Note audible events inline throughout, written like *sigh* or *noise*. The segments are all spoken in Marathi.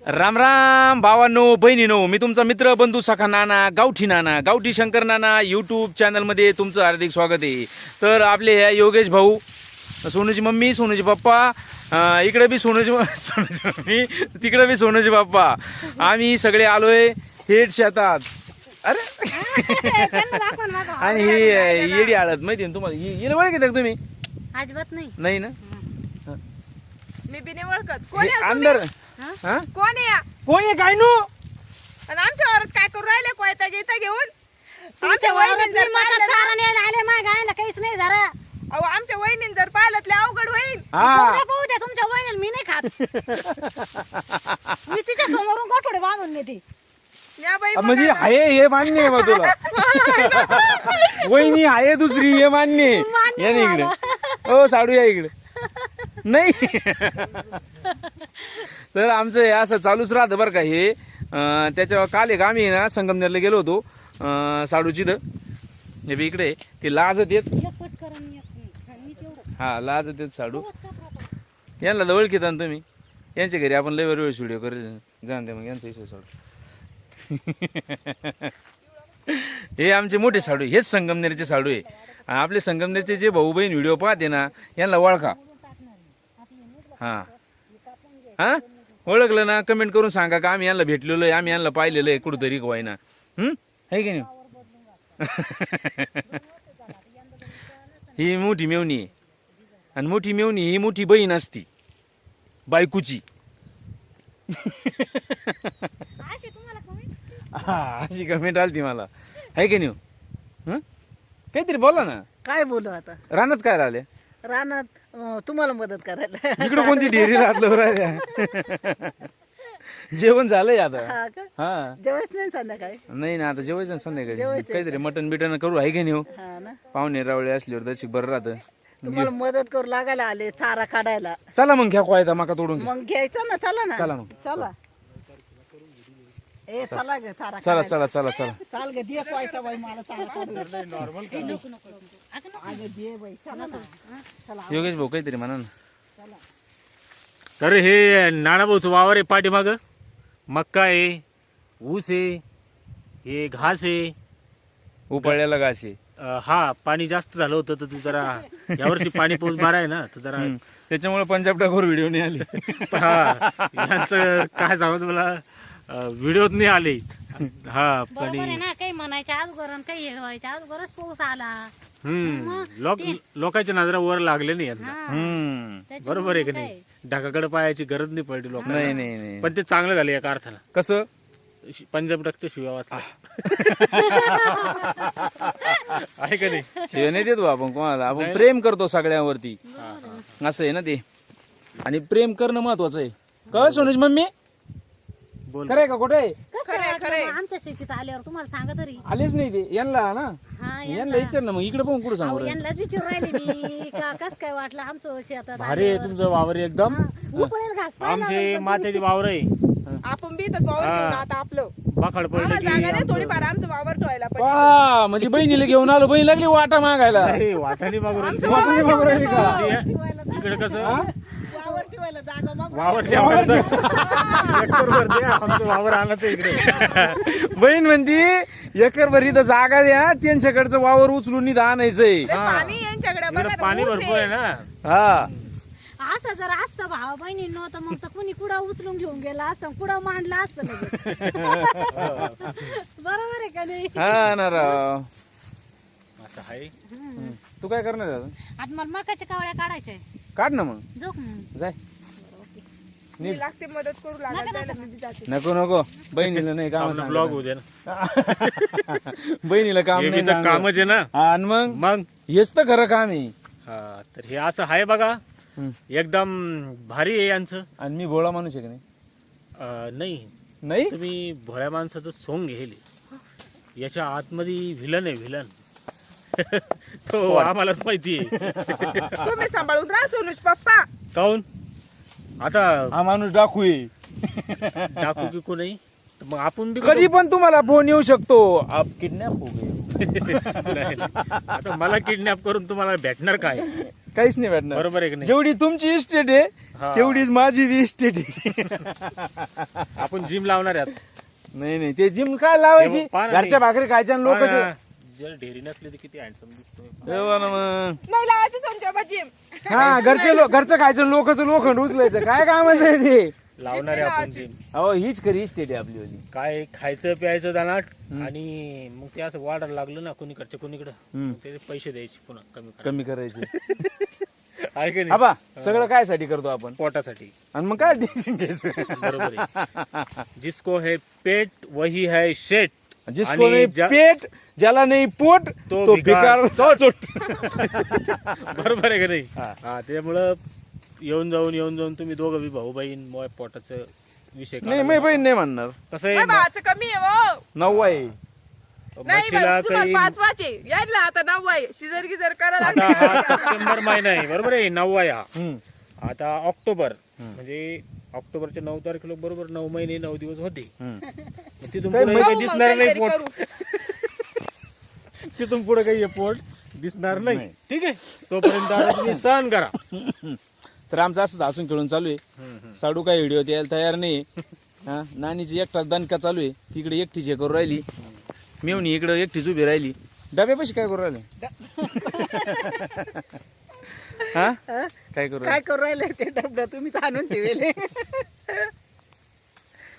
राम राम भावांनो बहिणीनो मी तुमचा मित्र बंधू सखा नाना गावठी नाना गावठी शंकर नाना यूट्यूब चॅनलमध्ये तुमचं हार्दिक स्वागत आहे. तर आपले ह्या योगेश भाऊ सोनूची मम्मी सोनूची पप्पा इकडे बी सोनूची म- *laughs* सोनूची मम्मी तिकडे बी सोनूची पप्पा. आम्ही सगळे आलोय थेट शेतात. अरे! आणि ही येडी आळत माहिती ना तुम्हाला? ही हिला ओळखीत का तुम्ही? अजिबात नाही. नाही ना? मी बी नाही ओळखत? अंदर हा? कोण आहे? या? कोण आहे काय नो आणि आमच्या वावरात काय करू राहिले? कोयता घेता घेऊन? तुमच्या आमच्या वावरात वहिनीन जर मी मका पाहिलं चारा न्यायला आले माग आयला काहीच नाही जरा ना- अहो आमच्या वहिनीन जर पाहिलं तर लय अवघड होईल. हा. पाहू द्या तुमच्या वहिनीला मी नाही खात. मी तिच्या समोरून गोठोडे बांधून नेते. या बाई म्हणजे आहे हे मान्य आहे बा तुला. वहिनी आहे दुसरी हे मान्य आहे. मान्य या ना इकडे. हो साडू या इकडे. नाही. तर आमचं हे असं चालूच राहतं बरं का हे. अं, त्याच्या काल एक आम्ही ना संगमनेरला गेलो होतो साडूची तर हे बी इकडे. ते लाजत येत. मी तेवढं. हा लाजत येत साडू. प्रॉपर? यांना जवळ घेता ना तुम्ही. यांच्या घरी आपण लय वेळ व्हिडिओ करत जाण दे मग यांचा विषय सोड. *laughs* हे आमचे मोठे साडू. हेच संगमनेरचे साडू आहे. आपले संगमनेरचे जे भाऊ बहीण व्हिडिओ पाहते ना यांना ओळखा. हा. हा? ओळखलं ना? कमेंट करून सांगा का? आम्ही यांना भेटलेलो आहे आम्ही यांना पाहिलेलं आहे कुठंतरी ना हम्म आहे की नाही? *laughs* ही मोठी मेवणी आहे. आणि मोठी मेवणी ही मोठी बहीण असती. बायकोची. हा अशी कमेंट आलती मला. आहे की नाही हं? काहीतरी बोला ना. काय बोलू आता? रानात काय राहिले? रानात अं, तुम्हाला मदत करायला. इकडं कोणती डेअरी राहतलं राहिल्या? जेवण झालंय आता. हा का? हा. जेवायच नाही संध्याकाळी? नाही ना आता जेवायचं ना संध्याकाळी. काहीतरी मटन बिटन करू आहे की नाही हो? हा ना. पाहुणे रावळे असल्यावर तशी बरं राहतं. तुम्हाला मदत करू लागायला आले चारा काढायला. चला मग घ्या कोयता माका तोडून घ्या. मग घ्यायचं ना चला ना. चला मग. चला. ए चला. ग चला चला चला चला. चाल ग दे पायचा बाई मला चारा काढून अगं दे बाई चला ना. योगेश भाऊ काहीतरी म्हणा ना. तर हे नानाभाऊचं वावर आहे पाठीमाग. मक्का आहे ऊस आहे हे घास आहे. उपाळ्याला घासे अं, हा पाणी जास्त झालं होतं तर तू जरा यावर्षी पाणी पाऊस बारा आहे ना तर जरा त्याच्यामुळे पंजाब टाकूर व्हिडिओ नाही आली. हा यांचं काय सांगू मला व्हिडिओत नाही आले. हा बरोबर आहे पाणी ना काही म्हणायच्या अगोदर आणि काही हे व्हायच्या अगोदरच पाऊस आला. हम्म लोक लोकांच्या नजरा वर लागले नाही यांना हा. हम्म. त्याच्यामुळे बरोबर आहे की काय? नाही ढगाकडे पायाची गरज नाही पडली लोकांना. नाही नाही नाही. पण ते चांगलं झालं एका अर्थानं. कसं? शि- पंजाब टकच्या शिव्या वाचल्या *laughs* आहे का नाही? शिवाय नाही देतो आपण कोणाला. आपण प्रेम करतो सगळ्यांवरती. असं आहे ना ते. आणि प्रेम करणं महत्वाचं आहे. कळ सोनूज मम्मी? बोल खरंय का कुठे? कसं काय वाटलं मग आमच्या शेतीत आल्यावर तुम्हाला सांगा तरी. आलेच नाही ते यांना ना? हा यांना. विचार ना मग इकडे पाहून कुठं अहो, सांगू राहिले? यांनाच विचारू राहिले मी. का कस काय वाटलं आमचं शेतात भारी आहे तुमचं वावर एकदम. उपळेल घास पाहिला आमचे मातेचे वावर आहे. आपण बी इथंच वावर घेऊन आता आपलं. बाखाड आम्हाला जागा नाही थोडीफार आमचं वावर ठेवायला पण. वा म्हणजे बहिणीला घेऊन आलो बहीण लागली वाटा मागायला. अरे, वाटाणे मागून वाटाणे मागून राहिली का? इकडे कसं? ठेवायला जागा मग वावर ठेवायचं हेक्टर वर द्या, आमचं वावर आणायचं इकडे. *laughs* बहीण म्हणती एकर भर इथं जागा द्या त्यांच्याकडचं वावर उचलून इथं आणायचंय. पाणी यांच्याकडे इकडे बघा ना, पाणी ऊस भरपूर आहे ना. हा. असं जर असतं भावा बहिणींनो तर मग तर कुणी कुडा उचलून घेऊन गेला असतं कुडा मांडला असतं लगेच. *laughs* बरोबर आहे का नाही? हा ना राव. असं आहे. तू काय करणार आहे? आता? आता मला मकाच्या कावळ्या काढायच्या काढ ना मग. जोक मग जाय. मी लागते मदत करू लागत जायला मी बी जाते. नको नको. बहिणीला नाही काम आपलं ब्लॉग होऊ दे ना. *laughs* बहिणीला काम हे नाही. कामच आहे ना. हा, आणि मग? मग? हेच तर खरं काम आहे. हा तर हे असं आहे बघा. हम्म. एकदम भारी आहे यांचं. आणि मी भोळा माणूस आहे की नाही? अं, नाही. नाही? तुम्ही भोळ्या माणसाचं सोंग घेले. याच्या आतमध्ये व्हिलन आहे व्हिलन *laughs* तो आम्हालाच माहिती आहे. *laughs* तुम्ही सांभाळून राहा सोनूज पप्पा. काऊन? आता हा माणूस डाकू आहे. टाकू की तर मग आपण बी कधी पण तुम्हाला फोन येऊ शकतो. आप किडनॅप हो गए. नाही, नाही. आता मला किडनॅप करून तुम्हाला भेटणार काय? काहीच नाही भेटणार. बरोबर आहे की नाही? जेवढी तुमची इस्टेट आहे. तेवढीच माझी बी इस्टेट आहे. आपण जिम लावणार आहात. नाही नाही. ते जिम काय लावायची? पहा ना घरच्या ते. भाकरी खायच्या लोक ना. जर ढेरी नसली तर किती हँडसम दिसतोय. नाही लावायचं तुमच्या जिम हा घरचे लोक घरचं खायचं लोकचं लोखंड उचलायचं. काय कामाचं आहे ते? लावणार आहे आपण जिम. अहो हीच खरी इस्टेट आहे आपली वाली. काय खायचं प्यायचं दानाट आणि मग ते असं वाढायला लागलं ना कोणीकडच्या कोणीकडं. ते पैसे द्यायचे पुन्हा कमी कमी करायची. करा *laughs* आहे की नाही? आबा सगळं काय साठी करतो आपण? पोटासाठी. आणि मग काय टेन्शन घ्यायचं? बरोबर आहे. जिसको है पेट वही है शेट. जिसको आणि नाही ज्या- पेट ज्याला नाही पोट तो तो भिकार. भिकार चोट। *laughs* बरोबर आहे का नाही? हा. हा त्यामुळं येऊन जाऊन येऊन जाऊन तुम्ही दोघं बी भाऊ बहीण पोटाचं विषय नाही. मी बहीण नाही म्हणणार कसं आहे भावाचं कमी आहे हो नववा आहे. नाही म्हशीला बाई, तुम्हाला काही पाच वाचे यायला आता नऊ आहे. शिजर गिजर करायला आता हा सप्टेंबर महिना आहे. बरोबर आहे? नववा या हम्म. आता ऑक्टोबर म्हणजे ऑक्टोबरच्या नऊ तारखेला बरोबर नऊ महिने नऊ दिवस होते. मग तिथून पुढे मग दिसणार नाही काहीतरी पोट. *laughs* तिथून पुढे काही हे पोट दिसणार नाही. नाही. ठीक आहे? तोपर्यंत आता तुम्ही *laughs* सहन करा. तर आमचं असंच हसून खेळून चालू आहे. साडू काय व्हिडिओ यायला तयार नाही *laughs* हा? नानीची एकटाच दणका चालू आहे. तिकडे एकटीच हे करू राहिली. मेवणी इकडे एकटीच उभी राहिली. डब्यापाशी काय करू राहिले? हा? काय करू? काय करू राहिले ते डबडं? तुम्ही आणून ठेवले.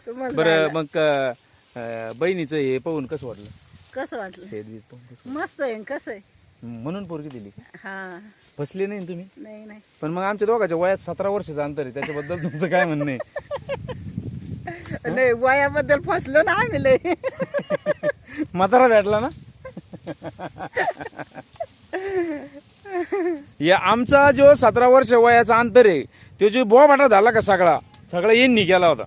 तुम्हाला बरं. मग अं, बहिणीचं हे पाहून कसं वाटलं? कसं वाटलं? शेत बीत पाहून कसं मस्त आहे कसं आहे? म्हणून पोरगी दिली? हा. फसले नाही ना तुम्ही? नाही नाही. पण मग आमच्या दोघांच्या वयात सतरा वर्षाचं अंतर आहे त्याच्याबद्दल तुमचं काय म्हणणं आहे? *laughs* नाही वयाबद्दल फसलो ना आम्ही लय. *laughs* म्हातारा भेटला ना? *laughs* या आमचा जो सतरा वर्ष वयाचा अंतर आहे तो जो बोबाटा झाला का सगळा सगळा यांनी केला होता.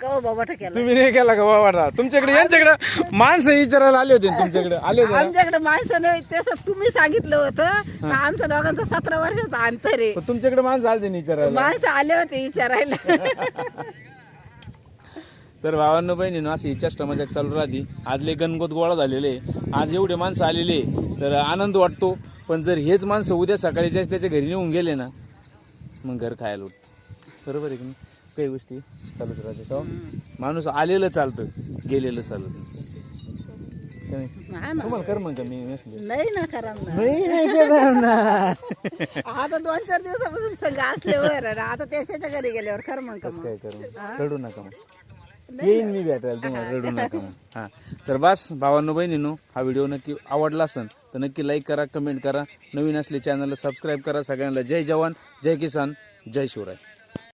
केला? तुम्ही नाही केला का बोबाटा? तुमच्याकडे यांच्याकडे माणसं विचारायला आले होते ना तुमच्याकडे? आले होते ना? आमच्याकडे माणसं नाही तसं तुम्ही सांगितलं होतं आमच्या दोघांचं सतरा वर्षाचं अंतर आहे. पण तुमच्याकडे माणसं आले होते ना विचारायला? माणसं आले होते विचारायला. *laughs* तर भावांनो बहिणीनं अशी चेष्टा मजाक चालू राहते. आज लय गणगोत गोळा झालेले आज एवढे माणसं आलेले तर आनंद वाटतो. पण जर हेच माणसं उद्या सकाळी जास्त त्याच्या घरी नेऊन गेले ना मग घर खायला उठ बरोबर आहे की नाही? काही गोष्टी चालूच राहते का हो? माणूस आलेलं चालतं गेलेलं चालत. नाही. तुम्हाला कर मग मी नाही ना करा ना नाही नाही करणार. आता दोन चार दिवसापासून संघ असल्यावर आता त्याच्या घरी गेल्यावर मग? काय करू नका मग. येईन मी भेटायला तुम्हाला रडू नका मग. हा. तर बस भावांनो बहिणीनो हा व्हिडिओ नक्की आवडला असेल तर नक्की लाईक करा कमेंट करा. नवीन असले चॅनलला सबस्क्राईब करा. सगळ्यांना जय जवान जय किसान जय शिवराय.